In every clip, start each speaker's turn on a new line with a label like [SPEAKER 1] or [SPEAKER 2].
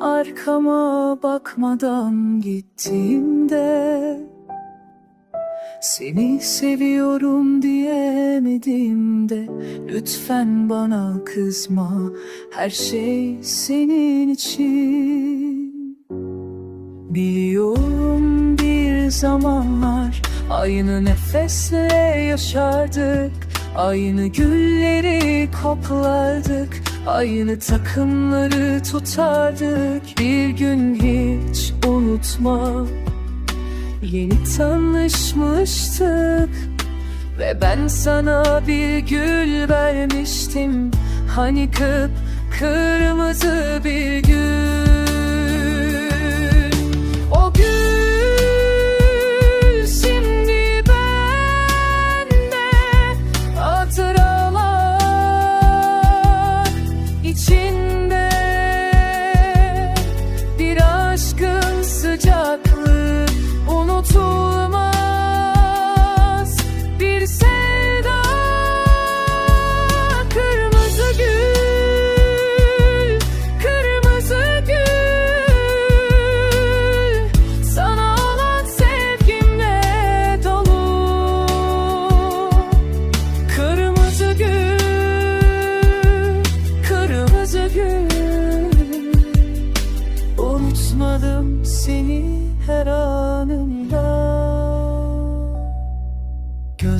[SPEAKER 1] arkama bakmadan gittiğimde Seni seviyorum diyemedim de Lütfen bana kızma Her şey senin için. Biliyorum bir zamanlar Aynı nefesle yaşardık Aynı gülleri koklardık Aynı takımları tutardık. Bir gün hiç unutma. Yeni tanışmıştık. Ve ben sana bir gül vermiştim. Hani kıp kırmızı bir gül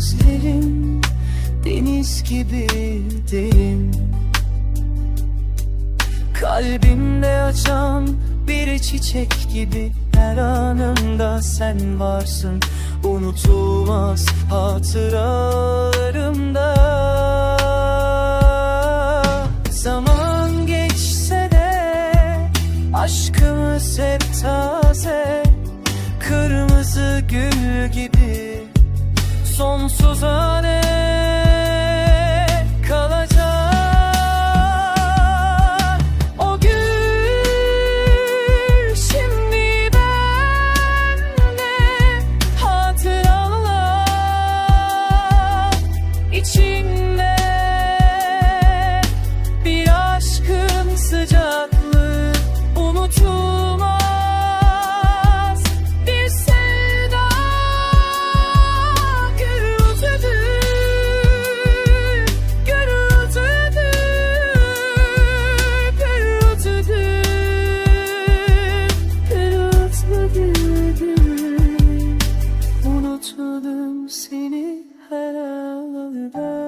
[SPEAKER 1] Gözlerim deniz gibi derin. Kalbimde açan bir çiçek gibi Her anımda sen varsın. Unutulmaz hatıralarımda. Zaman geçse de Aşkımız hep taze. Kırmızı gül gibi better, love you better.